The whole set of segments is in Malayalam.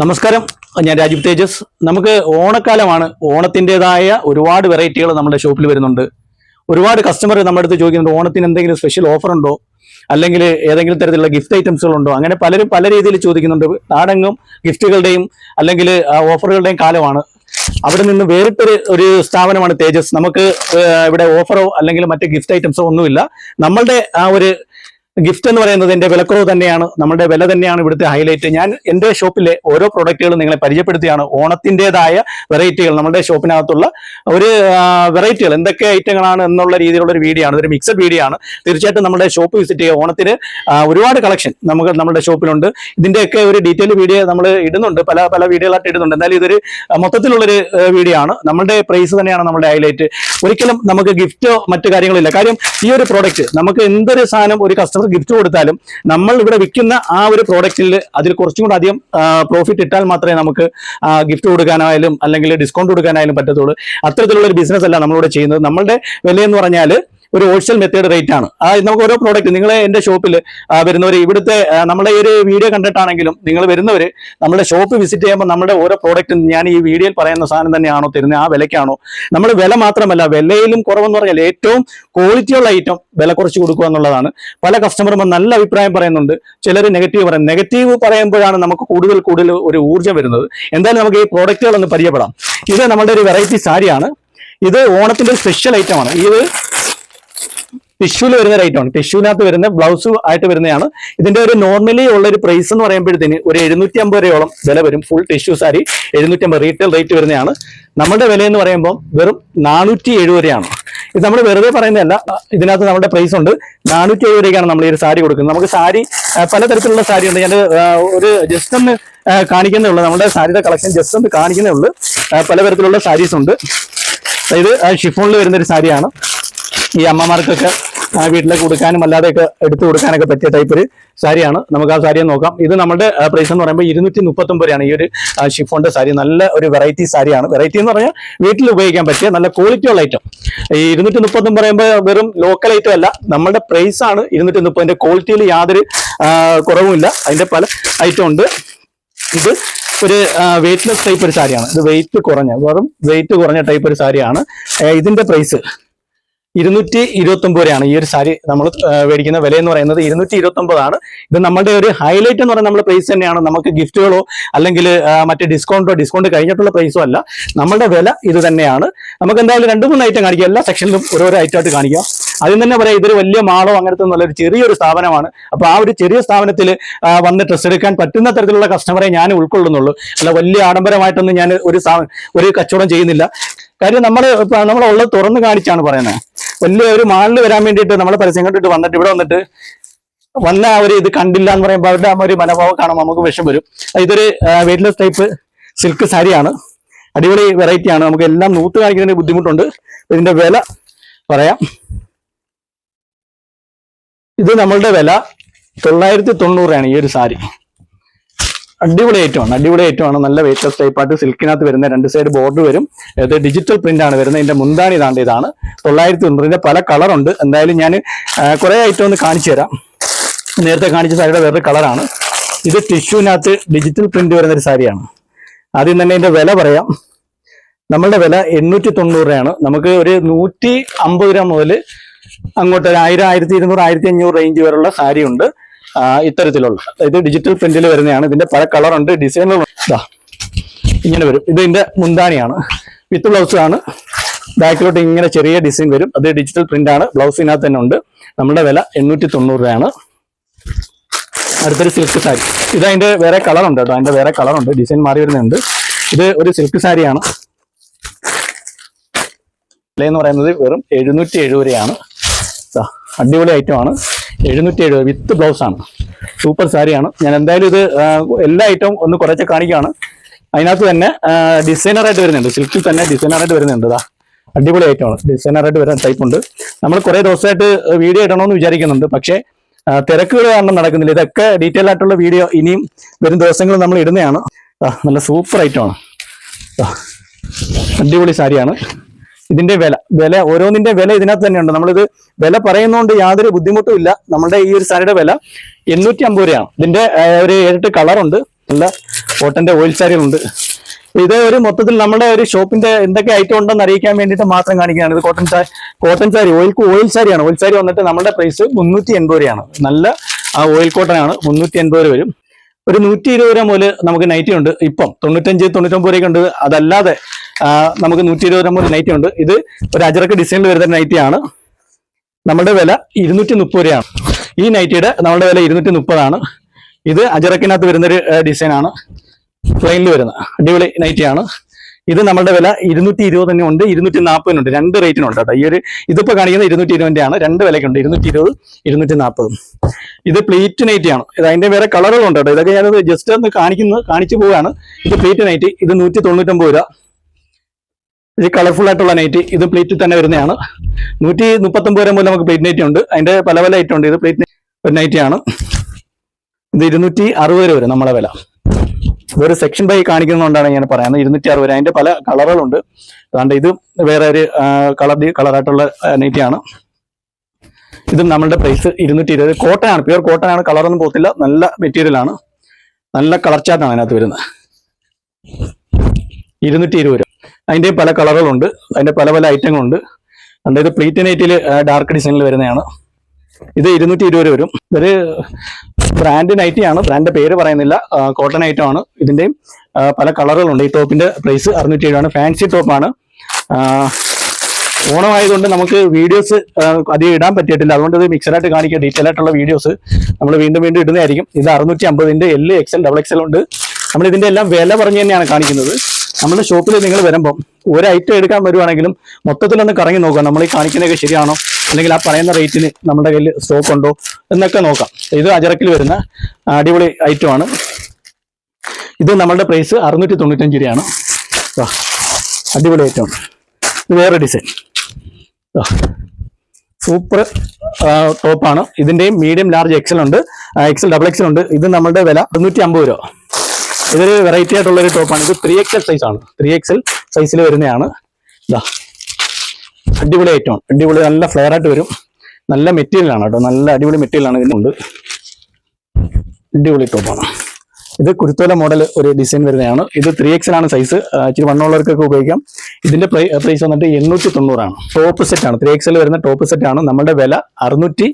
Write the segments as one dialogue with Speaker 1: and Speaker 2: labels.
Speaker 1: നമസ്കാരം. ഞാൻ രാജീവ് തേജസ്. നമുക്ക് ഓണക്കാലമാണ്. ഓണത്തിന്റെതായ ഒരുപാട് വെറൈറ്റികൾ നമ്മുടെ ഷോപ്പിൽ വരുന്നുണ്ട്. ഒരുപാട് കസ്റ്റമർ നമ്മുടെ അടുത്ത് ചോദിക്കുന്നുണ്ട് ഓണത്തിന് എന്തെങ്കിലും സ്പെഷ്യൽ ഓഫർ ഉണ്ടോ? അല്ലെങ്കിൽ ഏതെങ്കിലും തരത്തിലുള്ള ഗിഫ്റ്റ് ഐറ്റംസുകളുണ്ടോ അങ്ങനെ പലരും പല രീതിയിൽ ചോദിക്കുന്നുണ്ട്. നാടെങ്ങും ഗിഫ്റ്റുകളുടെയും അല്ലെങ്കിൽ ഓഫറുകളുടെയും കാലമാണ്. അവിടെ നിന്ന് വേറിട്ടൊരു ഒരു സ്ഥാപനമാണ് തേജസ്. നമുക്ക് ഇവിടെ ഓഫറോ അല്ലെങ്കിൽ മറ്റ് ഗിഫ്റ്റ് ഐറ്റംസോ ഒന്നുമില്ല. നമ്മളുടെ ആ ഒരു ഗിഫ്റ്റ് എന്ന് പറയുന്നത് എന്റെ വിലക്കുറവ് തന്നെയാണ് നമ്മുടെ വില തന്നെയാണ് ഇവിടുത്തെ ഹൈലൈറ്റ് ഞാൻ എന്റെ ഷോപ്പിലെ ഓരോ പ്രൊഡക്റ്റുകളും നിങ്ങളെ പരിചയപ്പെടുത്തിയാണ് ഓണത്തിന്റെതായ വെറൈറ്റികൾ നമ്മുടെ ഷോപ്പിനകത്തുള്ള ഒരു വെറൈറ്റികൾ എന്തൊക്കെ ഐറ്റങ്ങളാണ് എന്നുള്ള രീതിയിലുള്ള ഒരു വീഡിയോ ആണ് ഒരു മിക്സഡ് വീഡിയോ ആണ്. തീർച്ചയായിട്ടും നമ്മുടെ ഷോപ്പ് വിസിറ്റ് ചെയ്യുക. ഓണത്തിന് ഒരുപാട് കളക്ഷൻ നമുക്ക് നമ്മുടെ ഷോപ്പിലുണ്ട് ഇതിന്റെയൊക്കെ ഒരു ഡീറ്റെയിൽ വീഡിയോ നമ്മൾ ഇടുന്നുണ്ട്. പല പല വീഡിയോകളായിട്ട് ഇടുന്നുണ്ട്. എന്തായാലും ഇതൊരു മൊത്തത്തിലുള്ളൊരു വീഡിയോ ആണ്. നമ്മുടെ പ്രൈസ് തന്നെയാണ് നമ്മുടെ ഹൈലൈറ്റ് ഒരിക്കലും നമുക്ക് ഗിഫ്റ്റോ മറ്റു കാര്യങ്ങളില്ല. കാര്യം ഈ ഒരു പ്രോഡക്റ്റ് നമുക്ക് എന്തൊരു സാധനം ഒരു കസ്റ്റമർ ഗിഫ്റ്റ് കൊടുത്താലും നമ്മൾ ഇവിടെ വിൽക്കുന്ന ആ ഒരു പ്രോഡക്റ്റിൽ അതിൽ കുറച്ചും കൂടെ അധികം പ്രോഫിറ്റ് ഇട്ടാൽ മാത്രമേ നമുക്ക് ഗിഫ്റ്റ് കൊടുക്കാനായാലും അല്ലെങ്കിൽ ഡിസ്കൗണ്ട് കൊടുക്കാനായാലും പറ്റത്തുള്ളൂ. അത്തരത്തിലുള്ള ഒരു ബിസിനസ് അല്ല നമ്മളിവിടെ ചെയ്യുന്നത്. നമ്മളുടെ വിലയെന്ന് പറഞ്ഞാൽ ഒരു ഹോൾസെയിൽ മെത്തേഡ് റേറ്റ് ആണ്. ആ നമുക്ക് ഓരോ പ്രോഡക്റ്റ് നിങ്ങൾ എന്റെ ഷോപ്പിൽ വരുന്നവർ ഇവിടുത്തെ നമ്മുടെ ഈ ഒരു വീഡിയോ കണ്ടിട്ടാണെങ്കിലും നിങ്ങൾ വരുന്നവർ നമ്മുടെ ഷോപ്പ് വിസിറ്റ് ചെയ്യുമ്പോൾ നമ്മുടെ ഓരോ പ്രോഡക്റ്റും ഞാൻ ഈ വീഡിയോയിൽ പറയുന്ന സാധനം തന്നെയാണോ തരുന്നത് ആ വിലയ്ക്കാണോ? നമ്മൾ വില മാത്രമല്ല വിലയിലും കുറവെന്ന് പറഞ്ഞാൽ ഏറ്റവും ക്വാളിറ്റിയുള്ള ഐറ്റം വില കുറച്ച് കൊടുക്കുക എന്നുള്ളതാണ്. പല കസ്റ്റമർമാർ നല്ല അഭിപ്രായം പറയുന്നുണ്ട്. ചിലർ നെഗറ്റീവ് പറയും. നെഗറ്റീവ് പറയുമ്പോഴാണ് നമുക്ക് കൂടുതൽ കൂടുതൽ ഒരു ഊർജം വരുന്നത്. എന്തായാലും നമുക്ക് ഈ പ്രോഡക്റ്റുകളൊന്ന് പരിചയപ്പെടാം. ഇത് നമ്മുടെ ഒരു വെറൈറ്റി സാരിയാണ്. ഇത് ഓണത്തിന്റെ സ്പെഷ്യൽ ഐറ്റമാണ് ഇത് ടിഷ്യൂൽ വരുന്ന റേറ്റ് ആണ്. ടിഷ്യൂവിനകത്ത് വരുന്ന ബ്ലൗസ് ആയിട്ട് വരുന്നതാണ്. ഇതിന്റെ ഒരു നോർമലി ഉള്ള ഒരു പ്രൈസ് എന്ന് പറയുമ്പോഴത്തേന് ഒരു എഴുന്നൂറ്റി അമ്പത് രൂപയോളം വില വരും. ഫുൾ ടിഷ്യൂ സാരി എഴുന്നൂറ്റി അമ്പത് റീറ്റെയിൽ റേറ്റ് വരുന്നതാണ്. നമ്മുടെ വില എന്ന് പറയുമ്പോൾ വെറും നാനൂറ്റി എഴുപത് രൂപയാണ്. ഇത് നമ്മൾ വെറുതെ പറയുന്നതല്ല. ഇതിനകത്ത് നമ്മുടെ പ്രൈസ് ഉണ്ട്. നാനൂറ്റി എഴുപത് രൂപയ്ക്കാണ് നമ്മൾ ഈ ഒരു സാരി കൊടുക്കുന്നത്. നമുക്ക് സാരി പല പലതരത്തിലുള്ള സാരി ഉണ്ട്. ഞാൻ ഒരു ജസ്റ്റ് ഒന്ന് കാണിക്കുന്നേ ഉള്ളൂ. നമ്മുടെ സാരിയുടെ കളക്ഷൻ ജസ്റ്റ് ഒന്ന് കാണിക്കുന്നേ ഉള്ളൂ. പല പലതരത്തിലുള്ള സാരീസ് ഉണ്ട്. ഇത് ഷിഫോണിൽ വരുന്ന ഒരു സാരിയാണ് ഈ അമ്മമാർക്കൊക്കെ വീട്ടിലേക്ക് കൊടുക്കാനും അല്ലാതെയൊക്കെ എടുത്തു കൊടുക്കാനൊക്കെ പറ്റിയ ടൈപ്പ് ഒരു സാരിയാണ്. നമുക്ക് ആ സാരിയെ നോക്കാം. ഇത് നമ്മുടെ പ്രൈസ് എന്ന് പറയുമ്പോൾ ഇരുന്നൂറ്റി രൂപയാണ് ഈ ഒരു ഷിഫോണിന്റെ സാരി. നല്ല ഒരു വെറൈറ്റി സാരിയാണ്. വെറൈറ്റി എന്ന് പറഞ്ഞാൽ വീട്ടിൽ ഉപയോഗിക്കാൻ പറ്റിയ നല്ല ക്വാളിറ്റിയുള്ള ഐറ്റം ഈ ഇരുന്നൂറ്റി മുപ്പത്തൊമ്പത് പറയുമ്പോൾ വെറും ലോക്കൽ ഐറ്റം അല്ല. നമ്മുടെ പ്രൈസ് ആണ് ഇരുന്നൂറ്റി മുപ്പതിന്റെ ക്വാളിറ്റിയിൽ യാതൊരു കുറവുമില്ല. അതിന്റെ പല ഐറ്റം ഉണ്ട്. ഇത് ഒരു വെയിറ്റ്ലെസ് ടൈപ്പ് ഒരു സാരിയാണ്. ഇത് വെയിറ്റ് കുറഞ്ഞ വെറും വെയിറ്റ് കുറഞ്ഞ ടൈപ്പ് ഒരു സാരിയാണ്. ഇതിന്റെ പ്രൈസ് ഇരുന്നൂറ്റി ഇരുപത്തി ഒമ്പത് രൂപയാണ് ഈ ഒരു സാരി നമ്മൾ മേടിക്കുന്ന വില എന്ന് പറയുന്നത് ഇരുന്നൂറ്റി ഇരുപത്തി ഒമ്പതാണ് ഇത് നമ്മുടെ ഒരു ഹൈലൈറ്റ് എന്ന് പറയുന്നത് നമ്മുടെ പ്രൈസ് തന്നെയാണ്. നമുക്ക് ഗിഫ്റ്റുകളോ അല്ലെങ്കിൽ മറ്റേ ഡിസ്കൗണ്ടോ ഡിസ്കൗണ്ട് കഴിഞ്ഞിട്ടുള്ള പ്രൈസോ അല്ല. നമ്മുടെ വില ഇത് തന്നെയാണ്. നമുക്ക് എന്തായാലും രണ്ട് മൂന്ന് ഐറ്റം കാണിക്കാം. എല്ലാ സെക്ഷനിലും ഓരോരോ ഐറ്റം ആയിട്ട് കാണിക്കാം. ആദ്യം തന്നെ പറയാം ഇതൊരു വലിയ മാളോ അങ്ങനത്തെ നല്ലൊരു ചെറിയൊരു സ്ഥാപനമാണ്. അപ്പൊ ആ ഒരു ചെറിയ സ്ഥാപനത്തിൽ വന്ന് ഡ്രസ്സ് എടുക്കാൻ പറ്റുന്ന തരത്തിലുള്ള കസ്റ്റമറെ ഞാൻ ഉൾക്കൊള്ളുന്നുള്ളൂ. അല്ല വലിയ ആഡംബരമായിട്ടൊന്നും ഞാൻ ഒരു ഒരു കച്ചവടം ചെയ്യുന്നില്ല. കാര്യം നമ്മൾ ഉള്ളത് തുറന്ന് കാണിച്ചാണ് പറയുന്നത് വലിയ ഒരു മാളിൽ വരാൻ വേണ്ടിയിട്ട് നമ്മളെ പരസ്യം കണ്ടിട്ട് വന്നിട്ട് ഇവിടെ വന്നിട്ട് വന്ന ആ ഒരു ഇത് കണ്ടില്ല എന്ന് പറയുമ്പോൾ അവരുടെ ആ ഒരു മനോഭാവം കാണുമ്പോൾ നമുക്ക് വിഷം വരും. ഇതൊരു വെയിറ്റ്ലെസ് ടൈപ്പ് സിൽക്ക് സാരിയാണ് അടിപൊളി വെറൈറ്റി ആണ്. നമുക്ക് എല്ലാം നൂത്ത് കാണിക്കുന്നതിന് ബുദ്ധിമുട്ടുണ്ട്. ഇതിന്റെ വില പറയാം. ഇത് നമ്മളുടെ വില തൊള്ളായിരത്തി തൊണ്ണൂറാണ് ഈ ഒരു സാരി അടിപൊളി ഐറ്റമാണ് അടിപൊളി ഐറ്റമാണ് നല്ല വെയിറ്റ്ലെസ് ടൈപ്പായിട്ട് സിൽക്കിനകത്ത് വരുന്ന രണ്ട് സൈഡ് ബോർഡർ വരും. ഇത് ഡിജിറ്റൽ പ്രിന്റ് ആണ് വരുന്നത്. ഇതിന്റെ മുന്താണി ഇതാണ്ട് ഇതാണ്. തൊള്ളായിരത്തി തൊണ്ണൂറിന്റെ പല കളറുണ്ട് എന്തായാലും ഞാൻ കുറെ ഐറ്റം ഒന്ന് കാണിച്ചു തരാം. നേരത്തെ കാണിച്ച സാരിയുടെ വേറൊരു കളറാണ് ഇത് ടിഷ്യൂവിനകത്ത് ഡിജിറ്റൽ പ്രിന്റ് വരുന്ന ഒരു സാരിയാണ്. ആദ്യം തന്നെ ഇതിന്റെ വില പറയാം. നമ്മളുടെ വില എണ്ണൂറ്റി തൊണ്ണൂറ് രൂപയാണ്. നമുക്ക് ഒരു നൂറ്റി അമ്പത് രൂപ മുതൽ അങ്ങോട്ട് ഒരു ആയിരം ആയിരത്തി ഇരുന്നൂറ് ആയിരത്തി അഞ്ഞൂറ് റേഞ്ച് വരെയുള്ള സാരി ഉണ്ട് ഇത്തരത്തിലുള്ള. ഇത് ഡിജിറ്റൽ പ്രിന്റിൽ വരുന്നതാണ്. ഇതിന്റെ പല കളറുണ്ട് ഡിസൈനുകളുണ്ട് ഇങ്ങനെ വരും. ഇത് ഇതിന്റെ മുന്താണിയാണ്. വിത്ത് ബ്ലൗസ് ആണ്. ബാക്കിലോട്ട് ഇങ്ങനെ ചെറിയ ഡിസൈൻ വരും. അത് ഡിജിറ്റൽ പ്രിന്റ് ആണ്. ബ്ലൗസിനകത്ത് തന്നെ ഉണ്ട്. നമ്മുടെ വില എണ്ണൂറ്റി തൊണ്ണൂറ് രൂപയാണ്. അടുത്തൊരു സിൽക്ക് സാരി ഇത് അതിന്റെ വേറെ കളർ ഉണ്ട് കേട്ടോ. അതിന്റെ വേറെ കളർ ഉണ്ട്. ഡിസൈൻ മാറി വരുന്നുണ്ട്. ഇത് ഒരു സിൽക്ക് സാരിയാണ് വില എന്ന് പറയുന്നത് വെറും എഴുന്നൂറ്റി എഴുപത് രൂപയാണ്. അടിപൊളി ഐറ്റം ആണ്. എഴുന്നൂറ്റി എഴുപത് വിത്ത് ബ്ലൗസ് ആണ് സൂപ്പർ സാരിയാണ്. ഞാൻ എന്തായാലും ഇത് എല്ലാ ഐറ്റവും ഒന്ന് കുറച്ച് കാണിക്കുകയാണ്. അതിനകത്ത് തന്നെ ഡിസൈനറായിട്ട് വരുന്നുണ്ട്. സിൽക്കിൽ തന്നെ ഡിസൈനറായിട്ട് വരുന്നുണ്ട് ഇതാ. അടിപൊളി ഐറ്റമാണ്. ഡിസൈനറായിട്ട് വരുന്ന ടൈപ്പ് ഉണ്ട്. നമ്മൾ കുറേ ദിവസമായിട്ട് വീഡിയോ ഇടണമെന്ന് വിചാരിക്കുന്നുണ്ട്. പക്ഷേ തിരക്കുകൾ കാരണം നടക്കുന്നില്ല. ഇതൊക്കെ ഡീറ്റെയിൽ ആയിട്ടുള്ള വീഡിയോ ഇനിയും വരും ദിവസങ്ങളിൽ നമ്മൾ ഇടുന്നതാണ്. നല്ല സൂപ്പർ ഐറ്റമാണ്. അടിപൊളി സാരിയാണ്. ഇതിന്റെ വില വില ഓരോന്നിന്റെ വില ഇതിനകത്ത് തന്നെയുണ്ട്. നമ്മളിത് വില പറയുന്നതുകൊണ്ട് യാതൊരു ബുദ്ധിമുട്ടും ഇല്ല. നമ്മുടെ ഈ ഒരു സാരിയുടെ വില എണ്ണൂറ്റി അമ്പത് രൂപയാണ്. ഇതിന്റെ ഒരു ഏഴെട്ട് കളറുണ്ട്. നല്ല കോട്ടന്റെ ഓയിൽ സാരികളുണ്ട്. ഇത് ഒരു മൊത്തത്തിൽ നമ്മുടെ ഒരു ഷോപ്പിന്റെ എന്തൊക്കെ ഐറ്റം ഉണ്ടെന്ന് അറിയിക്കാൻ വേണ്ടിയിട്ട് മാത്രം കാണിക്കുകയാണ്. ഇത് cotton sari cotton sari oil oil സാരിയാണ്. ഓയിൽ സാരി വന്നിട്ട് നമ്മുടെ പ്രൈസ് മുന്നൂറ്റി എൺപത് രൂപയാണ്. നല്ല ആ ഓയിൽ കോട്ടൺ ആണ്. മുന്നൂറ്റി എൺപത് രൂപ വരും. ഒരു നൂറ്റി ഇരുപത് രൂപ മുതൽ നമുക്ക് നൈറ്റി ഉണ്ട്. ഇപ്പം തൊണ്ണൂറ്റഞ്ച് തൊണ്ണൂറ്റൊമ്പത് രൂപയ്ക്ക് ഉണ്ട്. അതല്ലാതെ നമുക്ക് നൂറ്റി ഇരുപത് രൂപ നൈറ്റി ഉണ്ട്. ഇത് ഒരു അജറക്ക് ഡിസൈനിൽ വരുന്ന നൈറ്റിയാണ് നമ്മുടെ വില ഇരുന്നൂറ്റി മുപ്പത് രൂപയാണ്. ഈ നൈറ്റിയുടെ നമ്മുടെ വില ഇരുന്നൂറ്റി മുപ്പതാണ് ഇത് അജറക്കിനകത്ത് വരുന്നൊരു ഡിസൈൻ ആണ്. പ്ലെയിനിൽ വരുന്ന അടിപൊളി നൈറ്റിയാണ് ഇത് നമ്മുടെ വില ഇരുന്നൂറ്റി ഇരുപത് തന്നെ ഉണ്ട് ഇരുന്നൂറ്റി നാൽപ്പതിനുണ്ട് രണ്ട് റേറ്റിനുണ്ട് കേട്ടോ. ഈ ഒരു ഇതിപ്പോൾ കാണിക്കുന്ന ഇരുന്നൂറ്റി ഇരുപതിന്റെയാണ് ആണ്. രണ്ട് വിലക്കുണ്ട് ഇരുന്നൂറ്റി ഇരുപത് ഇരുന്നൂറ്റി നാൽപ്പതും ഇത് പ്ലേറ്റ് നൈറ്റിയാണ് ആണ്. ഇത് അതിന്റെ വേറെ കളറുകളുണ്ട് കേട്ടോ. ഇതൊക്കെ ഞാനത് ജസ്റ്റ് ഒന്ന് കാണിക്കുന്നത് കാണിച്ചു പോവുകയാണ്. ഇത് പ്ലേറ്റ് നൈറ്റി ഇത് നൂറ്റി തൊണ്ണൂറ്റൊമ്പത് രൂപ. ഇത് കളർഫുൾ ആയിട്ടുള്ള നൈറ്റി ഇത് പ്ലേറ്റിൽ തന്നെ വരുന്നതാണ്. നൂറ്റി മുപ്പത്തൊമ്പത് രൂപ നമുക്ക് പ്ലേറ്റ് നൈറ്റ് ഉണ്ട്. അതിന്റെ പല പല ഐറ്റം ഉണ്ട്. ഇത് പ്ലേറ്റ് നൈറ്റി ആണ്. ഇത് ഇരുന്നൂറ്റി അറുപത് രൂപ വരും നമ്മളെ വില. ഒരു സെക്ഷൻ ബൈ കാണിക്കുന്നതുകൊണ്ടാണ് ഞാൻ പറയുന്നത്. ഇരുന്നൂറ്റി അറുപത് അതിന്റെ പല കളറുകളുണ്ട് അതുകൊണ്ട് ഇത് വേറെ ഒരു കളർ കളറായിട്ടുള്ള നൈറ്റി ആണ്. ഇതും നമ്മളുടെ പ്രൈസ് ഇരുന്നൂറ്റി ഇരുപത്. കോട്ടൺ ആണ്. പ്യുവർ കോട്ടൺ ആണ്. കളറൊന്നും പോകത്തില്ല. നല്ല മെറ്റീരിയൽ ആണ്. നല്ല കളർ ചാർട്ടാണ് അതിനകത്ത് വരുന്നത്. ഇരുന്നൂറ്റി ഇരുപത് രൂപ. അതിന്റെ പല കളറുകളുണ്ട്. അതിന്റെ പല പല ഐറ്റങ്ങളുണ്ട്. അതായത് ഇത് പ്ലീറ്റ് നൈറ്റിൽ ഡാർക്ക് ഡിസൈനിൽ വരുന്നതാണ്. ഇത് ഇരുന്നൂറ്റി ഇരുപത് രൂപ വരും. ഇതൊരു ബ്രാൻഡ് നൈറ്റിയാണ് ആണ്. ബ്രാൻഡിന്റെ പേര് പറയുന്നില്ല. കോട്ടൺ ഐറ്റം ആണ്. ഇതിന്റെയും പല കളറുകളുണ്ട്. ഈ ടോപ്പിന്റെ പ്രൈസ് അറുന്നൂറ്റി ഏഴാണ് ഫാൻസി ടോപ്പാണ് ഓണമായതുകൊണ്ട് നമുക്ക് വീഡിയോസ് അധികം ഇടാൻ പറ്റിയിട്ടില്ല. അതുകൊണ്ട് ഇത് മിക്സഡായിട്ട് കാണിക്കുക ഡീറ്റെയിൽ ആയിട്ടുള്ള വീഡിയോസ് നമ്മൾ വീണ്ടും വീണ്ടും ഇടുന്നതായിരിക്കും. ഇത് അറുന്നൂറ്റി അമ്പതിന്റെ എൽ എക്സൽ ഡബിൾ എക്സൽ ഉണ്ട്. നമ്മൾ ഇതിന്റെ എല്ലാം വില പറഞ്ഞു തന്നെയാണ് കാണിക്കുന്നത്. നമ്മുടെ ഷോപ്പിൽ നിങ്ങൾ വരുമ്പം ഒരു ഐറ്റം എടുക്കാൻ വരുവാണെങ്കിലും മൊത്തത്തിലൊന്ന് കറങ്ങി നോക്കാം നമ്മൾ ഈ കാണിക്കുന്നതൊക്കെ ശരിയാണോ? അല്ലെങ്കിൽ ആ പറയുന്ന റേറ്റിന് നമ്മുടെ കയ്യിൽ സ്റ്റോക്ക് ഉണ്ടോ എന്നൊക്കെ നോക്കാം. ഇത് അജറക്കിൽ വരുന്ന അടിപൊളി ഐറ്റം ആണ്. ഇത് നമ്മളുടെ പ്രൈസ് അറുന്നൂറ്റി തൊണ്ണൂറ്റഞ്ച് രൂപയാണ് അടിപൊളി ഐറ്റം ആണ്. ഇത് വേറെ ഡിസൈൻ സൂപ്പർ ടോപ്പാണ് ഇതിന്റെയും മീഡിയം ലാർജ് എക്സൽ ഉണ്ട്. എക്സൽ ഡബിൾ എക്സൽ ഉണ്ട്. ഇത് നമ്മളുടെ വില അറുന്നൂറ്റി അമ്പത് രൂപ. ഇതൊരു വെറൈറ്റി ആയിട്ടുള്ള ഒരു ടോപ്പാണ് ഇത് ത്രീ എക്സൽ സൈസ് ആണ്. ത്രീ എക്സൽ സൈസിൽ വരുന്നതാണ്. ഇതാ. അടിപൊളി ഐറ്റം ആണ്. അടിപൊളി നല്ല ഫ്ലെയർ ആയിട്ട് വരും. നല്ല മെറ്റീരിയലാണ് കേട്ടോ. നല്ല അടിപൊളി മെറ്റീരിയലാണ് ഇതിനുണ്ട് അടിപൊളി ടോപ്പാണ് ഇത് കുരുത്തോല മോഡൽ ഒരു ഡിസൈൻ വരുന്നതാണ്. ഇത് ത്രീ എക്സൽ ആണ് സൈസ് ഇച്ചിരി വണ്ണമുള്ളവർക്കൊക്കെ ഉപയോഗിക്കാം. ഇതിന്റെ പ്രൈസ് വന്നിട്ട് എണ്ണൂറ്റി തൊണ്ണൂറാണ് ടോപ്പ് സെറ്റ് ആണ് ത്രീ എൽ വരുന്ന ടോപ്പ് സെറ്റ് ആണ്. നമ്മുടെ വില അറുന്നൂറ്റി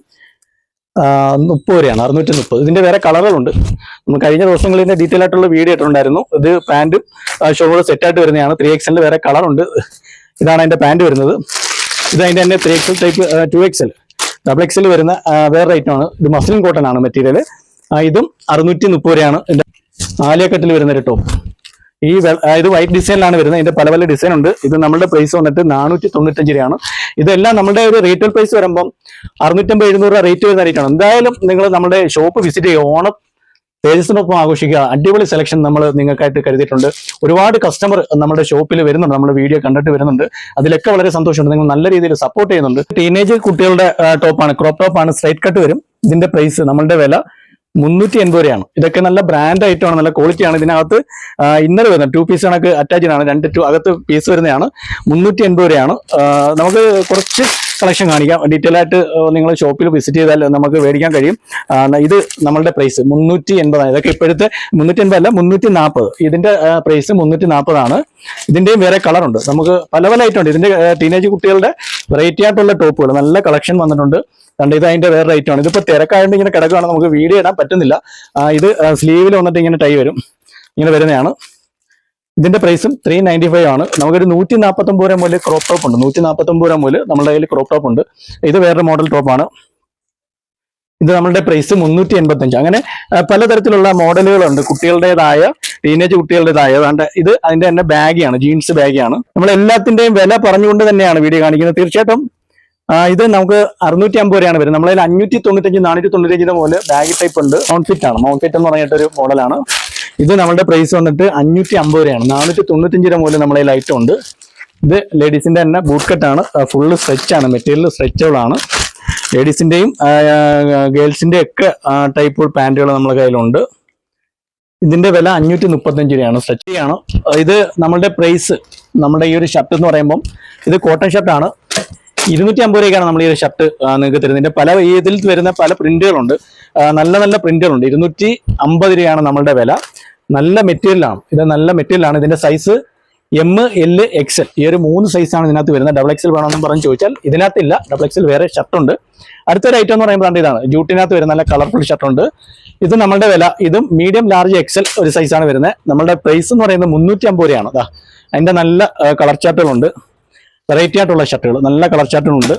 Speaker 1: മുപ്പത് രൂപയാണ്. അറുന്നൂറ്റി മുപ്പത് ഇതിന്റെ വേറെ കളറുകളുണ്ട് കഴിഞ്ഞ ദിവസങ്ങളിൽ ഇതിന്റെ ഡീറ്റെയിൽ ആയിട്ടുള്ള വീഡിയോ ഇട്ടിട്ടുണ്ടായിരുന്നു. ഇത് പാന്റും സെറ്റ് സെറ്റായിട്ട് വരുന്നതാണ്. ത്രീ എക്സലിന്റെ വേറെ കളർ ഉണ്ട്. ഇതാണ് അതിന്റെ പാന്റ് വരുന്നത്. ഇത് അതിന്റെ തന്നെ three XL type two XL double XL വരുന്ന വേറെ റേറ്റാണ് ഇത് മസ്ലിൻ കോട്ടൺ ആണ് മെറ്റീരിയൽ ഇതും അറുന്നൂറ്റി മുപ്പത് രൂപയാണ്. ഇതിന്റെ ആലിയക്കെട്ടിൽ വരുന്ന ഒരു ടോപ്പ് ഈ ഇത് വൈറ്റ് ഡിസൈനിലാണ് വരുന്നത്. ഇതിന്റെ പല പല ഡിസൈൻ ഉണ്ട്. ഇത് നമ്മുടെ പ്രൈസ് വന്നിട്ട് നാനൂറ്റി തൊണ്ണൂറ്റഞ്ച് രൂപയാണ്. ഇതെല്ലാം നമ്മുടെ ഒരു റീറ്റെയിൽ പ്രൈസ് വരുമ്പം അറുന്നൂറ്റമ്പത് എഴുന്നൂറ് രൂപ റേറ്റ് വരുന്ന റേറ്റാണ് എന്തായാലും നിങ്ങൾ നമ്മുടെ ഷോപ്പ് വിസിറ്റ് ചെയ്യുക. ഓണം തേജസ്സിനൊപ്പം ആഘോഷിക്കുക. അടിപൊളി സെലക്ഷൻ നമ്മൾ നിങ്ങൾക്കായിട്ട് കരുതിയിട്ടുണ്ട്. ഒരുപാട് കസ്റ്റമർ നമ്മുടെ ഷോപ്പിൽ വരുന്നുണ്ട്. നമ്മുടെ വീഡിയോ കണ്ടിട്ട് വരുന്നുണ്ട്. അതിലൊക്കെ വളരെ സന്തോഷമുണ്ട്. നിങ്ങൾ നല്ല രീതിയിൽ സപ്പോർട്ട് ചെയ്യുന്നുണ്ട്. ടീനേജ് കുട്ടികളുടെ ടോപ്പാണ് ക്രോപ്പ് ടോപ്പാണ് സ്ട്രൈറ്റ് കട്ട് വരും. ഇതിന്റെ പ്രൈസ് നമ്മളുടെ വില മുന്നൂറ്റി എൺപത് രൂപയാണ്. ഇതൊക്കെ നല്ല ബ്രാൻഡ് ഐറ്റമാണ്. നല്ല ക്വാളിറ്റി ആണ്. ഇതിനകത്ത് ഇന്നർ വരുന്നത്. ടു പീസ് കണക്ക് അറ്റാച്ച്ഡ് ആണ് രണ്ട് ടു അകത്ത് പീസ് വരുന്നതാണ്. മുന്നൂറ്റി എൺപത് രൂപയാണ് നമുക്ക് കുറച്ച് കളക്ഷൻ കാണിക്കാം. ഡീറ്റെയിൽ ആയിട്ട് നിങ്ങൾ ഷോപ്പിൽ വിസിറ്റ് ചെയ്താൽ നമുക്ക് മേടിക്കാൻ കഴിയും. ഇത് നമ്മളുടെ പ്രൈസ് മുന്നൂറ്റി എൺപതാണ് ഇതൊക്കെ ഇപ്പോഴത്തെ മുന്നൂറ്റി എൺപത് അല്ല മുന്നൂറ്റി നാൽപ്പത് ഇതിന്റെ പ്രൈസ് മുന്നൂറ്റി നാൽപ്പതാണ് ഇതിന്റെയും വേറെ കളറുണ്ട് നമുക്ക് പല പല ഐറ്റം ഉണ്ട്. ഇതിന്റെ ടീനേജ് കുട്ടികളുടെ വെറൈറ്റി ആയിട്ടുള്ള ടോപ്പുകൾ. നല്ല കളക്ഷൻ വന്നിട്ടുണ്ട്. കണ്ട് ഇത് അതിന്റെ വേറെ ഐറ്റം ആണ്. ഇതിപ്പോ തിരക്കായതുകൊണ്ട് ഇങ്ങനെ കിടക്കുകയാണ് നമുക്ക് വീഡിയോ ഇടാൻ പറ്റുന്നില്ല. ഇത് സ്ലീവിൽ വന്നിട്ട് ഇങ്ങനെ ടൈ വരും. ഇങ്ങനെ വരുന്നതാണ്. ഇതിന്റെ പ്രൈസും ത്രീ നയന്റി ഫൈവ് ആണ്. നമുക്കൊരു നൂറ്റി നാൽപ്പത്തൊമ്പത് രൂപ മുതൽ ക്രോപ്പ് ടോപ്പ് ഉണ്ട്. നൂറ്റി നാൽപ്പത്തൊമ്പത് രൂപ മുതൽ നമ്മുടെ കയ്യിൽ ക്രോപ്പ് ടോപ്പ് ഉണ്ട്. ഇത് വേറൊരു മോഡൽ ടോപ്പാണ് ഇത് നമ്മളുടെ പ്രൈസ് മുന്നൂറ്റി എൺപത്തഞ്ച് അങ്ങനെ പലതരത്തിലുള്ള മോഡലുകളുണ്ട് കുട്ടികളുടേതായ ടീനേജ് കുട്ടികളുടേതായ. അതാണ്ട് ഇത് അതിന്റെ തന്നെ ബാഗിയാണ് ജീൻസ് ബാഗിയാണ് നമ്മൾ എല്ലാത്തിന്റെയും വില പറഞ്ഞുകൊണ്ട് തന്നെയാണ് വീഡിയോ കാണിക്കുന്നത്. തീർച്ചയായിട്ടും ഇത് നമുക്ക് അറുന്നൂറ്റി അമ്പത് രൂപയാണ് വരുന്നത്. നമ്മളതിൽ അഞ്ഞൂറ്റി തൊണ്ണൂറ്റഞ്ച് നാനൂറ്റി തൊണ്ണൂറ്റഞ്ചിന്റെ പോലെ ബാഗ് ടൈപ്പ് ഉണ്ട് മൗണ്ട് ആണ് മൗണ്ട് എന്ന് പറഞ്ഞിട്ടൊരു മോഡലാണ് ഇത് നമ്മുടെ പ്രൈസ് വന്നിട്ട് അഞ്ഞൂറ്റി അമ്പത് രൂപയാണ്. നാനൂറ്റി തൊണ്ണൂറ്റഞ്ച് രൂപ മുതൽ നമ്മളെ ലൈറ്റ് ഉണ്ട്. ഇത് ലേഡീസിന്റെ തന്നെ ബൂട്ട് കട്ടാണ് ഫുള്ള് സ്ട്രെച്ച് ആണ്. മെറ്റീരിയൽ സ്ട്രെച്ചബിൾ ആണ്. ലേഡീസിന്റെയും ഗേൾസിന്റെ ഒക്കെ ടൈപ്പ് പാന്റുകൾ നമ്മുടെ കയ്യിലുണ്ട്. ഇതിന്റെ വില അഞ്ഞൂറ്റി മുപ്പത്തഞ്ച് രൂപയാണ് സ്ട്രെച്ചിയാണ് ഇത് നമ്മളുടെ പ്രൈസ് നമ്മുടെ ഈ ഒരു ഷർട്ട് എന്ന് പറയുമ്പം ഇത് കോട്ടൺ ഷർട്ടാണ് ഇരുന്നൂറ്റി അമ്പത് രൂപയ്ക്കാണ് നമ്മൾ ഈ ഒരു ഷർട്ട് നിങ്ങൾക്ക് തരുന്നത്. പല ഇതിൽ വരുന്ന പല പ്രിന്റുകളുണ്ട് ആ, നല്ല നല്ല പ്രിന്റുകളുണ്ട് ഇരുന്നൂറ്റി അമ്പത് രൂപയാണ് നമ്മളുടെ വില. നല്ല മെറ്റീരിയലാണ് ഇത് നല്ല മെറ്റീരിയലാണ് ഇതിന്റെ സൈസ് എം എൽ എക്സൽ ഈ ഒരു മൂന്ന് സൈസാണ് ഇതിനകത്ത് വരുന്നത്. ഡബിൾ എക്സൽ വേണമെന്ന് പറഞ്ഞ് ചോദിച്ചാൽ ഇതിനകത്തില്ല. ഡബിൾ എക്സൽ വേറെ ഷർട്ടുണ്ട് അടുത്തൊരു ഐറ്റം എന്ന് പറയുമ്പോൾ ഇതാണ് ജൂട്ടിനകത്ത് വരുന്ന നല്ല കളർഫുൾ ഷർട്ടുണ്ട് ഇത് നമ്മളുടെ വില. ഇതും മീഡിയം ലാർജ് എക്സൽ ഒരു സൈസാണ് വരുന്നത്. നമ്മളുടെ പ്രൈസ് എന്ന് പറയുന്നത് മുന്നൂറ്റി അമ്പത് രൂപയാണ്. അതാ അതിന്റെ നല്ല കളർ ചാർട്ടുകളുണ്ട് വെറൈറ്റി ആയിട്ടുള്ള ഷർട്ടുകൾ നല്ല കളർ ചാർട്ടുകളുണ്ട്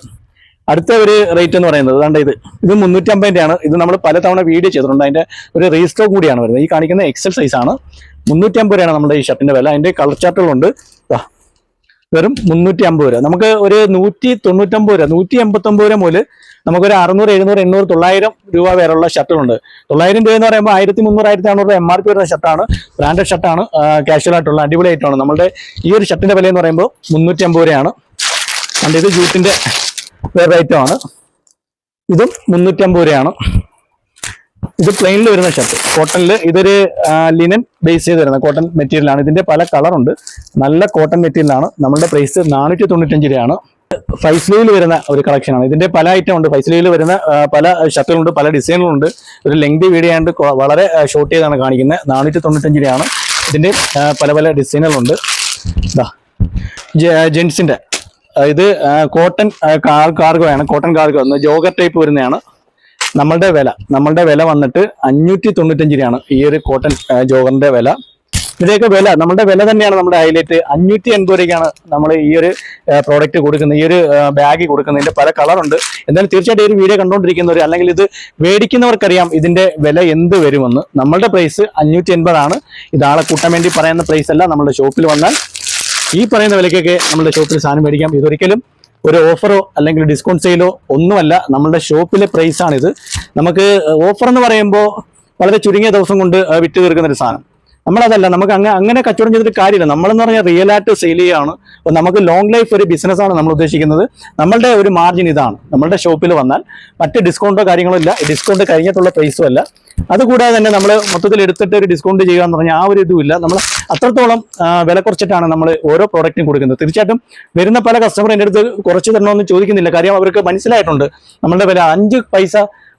Speaker 1: അടുത്ത ഒരു റേറ്റ് എന്ന് പറയുന്നത് അതാണ്ട് ഇത്? ഇത് മുന്നൂറ്റി അമ്പതിന്റെയാണ് ഇത് നമ്മൾ പലതവണ വീഡിയോ ചെയ്തിട്ടുണ്ട്. അതിന്റെ ഒരു റീസ്റ്റോക്ക് കൂടിയാണ് വരുന്നത്. ഈ കാണിക്കുന്ന എക്സൽ സൈസാണ് മുന്നൂറ്റി അമ്പത് രൂപയാണ് നമ്മുടെ ഈ ഷർട്ടിന്റെ വില. അതിന്റെ കളർ ചാർട്ടുകളുണ്ട് വെറും മുന്നൂറ്റി അമ്പത് രൂപ. നമുക്ക് ഒരു നൂറ്റി തൊണ്ണൂറ്റമ്പത് രൂപ നൂറ്റി എൺപത്തൊമ്പത് രൂപ മുതൽ നമുക്കൊരു അറുന്നൂറ് എഴുന്നൂറ് എണ്ണൂറ് തൊള്ളായിരം രൂപ വരെയുള്ള ഷർട്ടുകളുണ്ട് തൊള്ളായിരം രൂപ എന്ന് പറയുമ്പോൾ ആയിരത്തി മുന്നൂറ് ആയിരത്തി അറുന്നൂറ് രൂപ എം ആർ പി വരുന്ന ഷർട്ടാണ് ബ്രാൻഡഡ് ഷർട്ടാണ് കാഷ്വൽ ആയിട്ടുള്ള അടിപൊളി ആയിട്ടാണ് നമ്മുടെ ഈ ഒരു ഷർട്ടിന്റെ വില എന്ന് പറയുമ്പോൾ മുന്നൂറ്റി അമ്പത് രൂപയാണ്. അതുകൊണ്ട് ഇത്? ജൂട്ടിന്റെ വേറെ ഐറ്റം ആണ്. ഇതും മുന്നൂറ്റി അമ്പത് രൂപയാണ്. ഇത് പ്ലെയിനിൽ വരുന്ന ഷർട്ട് കോട്ടണിൽ ഇതൊരു ലിനൻ ബേസ് ചെയ്ത് വരുന്ന കോട്ടൺ മെറ്റീരിയൽ ആണ്. ഇതിന്റെ പല കളറുണ്ട് നല്ല കോട്ടൺ മെറ്റീരിയലാണ് നമ്മുടെ പ്രൈസ് നാനൂറ്റി തൊണ്ണൂറ്റഞ്ച് രൂപയാണ്. ഫൈവ് വരുന്ന ഒരു കളക്ഷൻ ആണ്. ഇതിന്റെ പല ഐറ്റം ഉണ്ട്. ഫൈവ് വരുന്ന പല ഷർട്ടുകളുണ്ട് പല ഡിസൈനുകളുണ്ട് ഒരു ലെങ്ത് വീഡിയോ ആയതുകൊണ്ട് വളരെ ഷോർട്ട് ചെയ്താണ് കാണിക്കുന്നത്. നാനൂറ്റി തൊണ്ണൂറ്റഞ്ച് രൂപയാണ്. ഇതിന്റെ പല പല ഡിസൈനുകളുണ്ട് ഇതാ ജെൻസിന്റെ ഇത് കോട്ടൺ കാർഗോ ആണ്. കോട്ടൺ കാർഗോ ജോഗർ ടൈപ്പ് വരുന്നതാണ്. നമ്മളുടെ വില. നമ്മളുടെ വില വന്നിട്ട് അഞ്ഞൂറ്റി തൊണ്ണൂറ്റഞ്ച് രൂപയാണ് ഈ ഒരു കോട്ടൺ ജോഗറിന്റെ വില. ഇതിന്റെയൊക്കെ വില. നമ്മുടെ വില തന്നെയാണ് നമ്മുടെ ഹൈലൈറ്റ് അഞ്ഞൂറ്റി എൺപത് രൂപയ്ക്കാണ് നമ്മൾ ഈ ഒരു പ്രോഡക്റ്റ് കൊടുക്കുന്നത്. ഈ ഒരു ബാഗ് കൊടുക്കുന്നതിന്റെ പല കളറുണ്ട് എന്തായാലും തീർച്ചയായിട്ടും ഈ ഒരു വീഡിയോ കണ്ടുകൊണ്ടിരിക്കുന്നവർ അല്ലെങ്കിൽ ഇത് മേടിക്കുന്നവർക്കറിയാം ഇതിന്റെ വില എന്ത് വരുമെന്ന്. നമ്മളുടെ പ്രൈസ് അഞ്ഞൂറ്റി എൺപതാണ് ഇതാളെ കൂട്ടാൻ വേണ്ടി പറയുന്ന പ്രൈസ് അല്ല. നമ്മുടെ ഷോപ്പിൽ വന്നാൽ ഈ പറയുന്ന വിലയ്ക്കൊക്കെ നമ്മുടെ ഷോപ്പിൽ സാധനം മേടിക്കാം. ഇതൊരിക്കലും ഒരു ഓഫറോ അല്ലെങ്കിൽ ഡിസ്കൗണ്ട് സെയിലോ ഒന്നുമല്ല. നമ്മുടെ ഷോപ്പിലെ പ്രൈസ് ആണിത്. നമുക്ക് ഓഫർ എന്ന് പറയുമ്പോൾ വളരെ ചുരുങ്ങിയ ദിവസം കൊണ്ട് വിറ്റ് തീർക്കുന്ന ഒരു സാധനം. നമ്മളതല്ല നമുക്ക് അങ്ങനെ അങ്ങനെ കച്ചവടം ചെയ്തിട്ട് കാര്യമില്ല. നമ്മളെന്ന് പറഞ്ഞാൽ റിയൽ ആയിട്ട് സെയിൽ ചെയ്യുകയാണ് അപ്പോൾ നമുക്ക് ലോങ് ലൈഫ് ഒരു ബിസിനസ്സാണ് നമ്മൾ ഉദ്ദേശിക്കുന്നത്. നമ്മളുടെ ഒരു മാർജിൻ ഇതാണ്. നമ്മളുടെ ഷോപ്പിൽ വന്നാൽ മറ്റ് ഡിസ്കൗണ്ടോ കാര്യങ്ങളോ ഇല്ല. ഡിസ്കൗണ്ട് കഴിഞ്ഞിട്ടുള്ള പ്രൈസും അല്ല. അതുകൂടാതെ തന്നെ നമ്മൾ മൊത്തത്തിൽ എടുത്തിട്ട് ഒരു ഡിസ്കൗണ്ട് ചെയ്യുക എന്ന് പറഞ്ഞാൽ ആ ഒരു ഇതുമില്ല. നമ്മൾ അത്രത്തോളം വില കുറച്ചിട്ടാണ് നമ്മൾ ഓരോ പ്രോഡക്റ്റും കൊടുക്കുന്നത്. തീർച്ചയായിട്ടും വരുന്ന പല കസ്റ്റമർ എന്റെ അടുത്ത് കുറച്ച് തരണമെന്ന് ചോദിക്കുന്നില്ല. കാര്യം അവർക്ക് മനസ്സിലായിട്ടുണ്ട്. നമ്മളുടെ വില അഞ്ച് പൈസ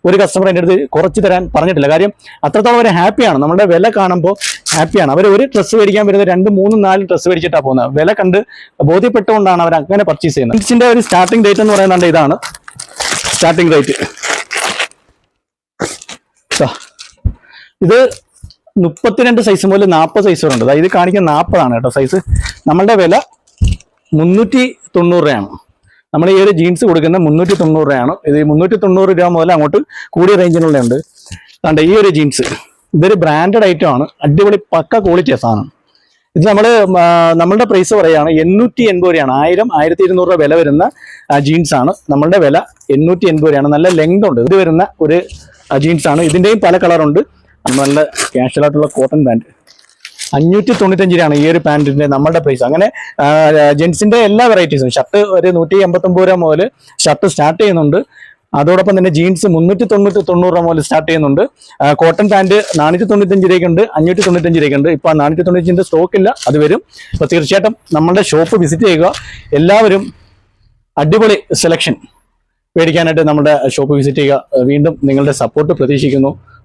Speaker 1: ഒരു കസ്റ്റമർ എന്റെ അടുത്ത് കുറച്ച് തരാൻ പറഞ്ഞിട്ടില്ല. കാര്യം അത്രത്തോളം അവർ ഹാപ്പിയാണ് നമ്മുടെ വില കാണുമ്പോൾ ഹാപ്പിയാണ് അവർ ഒരു ഡ്രസ്സ് മേടിക്കാൻ വരുന്നത് രണ്ട് മൂന്നും നാല് ഡ്രസ്സ് മേടിച്ചിട്ടാണ് പോകുന്നത്. വില കണ്ട് ബോധ്യപ്പെട്ടുകൊണ്ടാണ് അവർ അങ്ങനെ പർച്ചേസ് ചെയ്യുന്നത് ഇതിന്റെ ഒരു സ്റ്റാർട്ടിംഗ് ഡേറ്റ് എന്ന് പറയുന്നത് ഇതാണ്. സ്റ്റാർട്ടിംഗ് റേറ്റ് ഇത് മുപ്പത്തിരണ്ട് സൈസ് മുതൽ നാൽപ്പത് സൈസ് വരെ ഉണ്ട്. ഇത് കാണിക്കുന്ന നാൽപ്പതാണ് കേട്ടോ സൈസ് നമ്മളുടെ വില മുന്നൂറ്റി തൊണ്ണൂറ് രൂപയാണ്. നമ്മൾ ഈ ഒരു ജീൻസ് കൊടുക്കുന്ന മുന്നൂറ്റി തൊണ്ണൂറ് രൂപയാണ്. ഇത് മുന്നൂറ്റി തൊണ്ണൂറ് രൂപ മുതൽ അങ്ങോട്ട് കൂടിയ റേഞ്ചിനുള്ളുണ്ട് കണ്ട ഈ ഒരു ജീൻസ് ഇതൊരു ബ്രാൻഡഡ് ഐറ്റം ആണ്. അടിപൊളി പക്ക ക്വാളിറ്റിയ സാധനം. ഇത് നമ്മൾ നമ്മളുടെ പ്രൈസ് പറയുകയാണ് എണ്ണൂറ്റി എൺപത് രൂപയാണ്. ആയിരം ആയിരത്തി ഇരുന്നൂറ് രൂപ വില വരുന്ന ജീൻസ് ആണ്. നമ്മളുടെ വില എണ്ണൂറ്റി എൺപത് രൂപയാണ്. നല്ല ലെങ്ത് ഉണ്ട്. ഇത് വരുന്ന ഒരു ജീൻസ് ആണ്. ഇതിന്റെയും പല കളറുണ്ട് നല്ല കാഷ്വൽ ആയിട്ടുള്ള കോട്ടൺ പാന്റ് അഞ്ഞൂറ്റി തൊണ്ണൂറ്റഞ്ച് രൂപയാണ് ഈ ഒരു പാന്റിന്റെ നമ്മളുടെ പ്രൈസ് അങ്ങനെ ജെൻസിന്റെ എല്ലാ വെറൈറ്റീസും ഷർട്ട് ഒരു നൂറ്റി എൺപത്തൊമ്പത് രൂപ മുതൽ ഷർട്ട് സ്റ്റാർട്ട് ചെയ്യുന്നുണ്ട്. അതോടൊപ്പം തന്നെ ജീൻസ് മുന്നൂറ്റി തൊണ്ണൂറ്റി തൊണ്ണൂറ് രൂപ മുതൽ സ്റ്റാർട്ട് ചെയ്യുന്നുണ്ട്. കോട്ടൺ പാന്റ് നാനൂറ്റി തൊണ്ണൂറ്റഞ്ച് രൂപയ്ക്കുണ്ട് അഞ്ഞൂറ്റി തൊണ്ണൂറ്റഞ്ച് രൂപയ്ക്കുണ്ട്. ഇപ്പൊ നാനൂറ്റി തൊണ്ണൂറ്റഞ്ചിന്റെ സ്റ്റോക്ക് ഇല്ല. അത് വരും. അപ്പൊ തീർച്ചയായിട്ടും നമ്മുടെ ഷോപ്പ് വിസിറ്റ് ചെയ്യുക. എല്ലാവരും അടിപൊളി സെലക്ഷൻ മേടിക്കാനായിട്ട് നമ്മുടെ ഷോപ്പ് വിസിറ്റ് ചെയ്യുക. വീണ്ടും നിങ്ങളുടെ സപ്പോർട്ട് പ്രതീക്ഷിക്കുന്നു.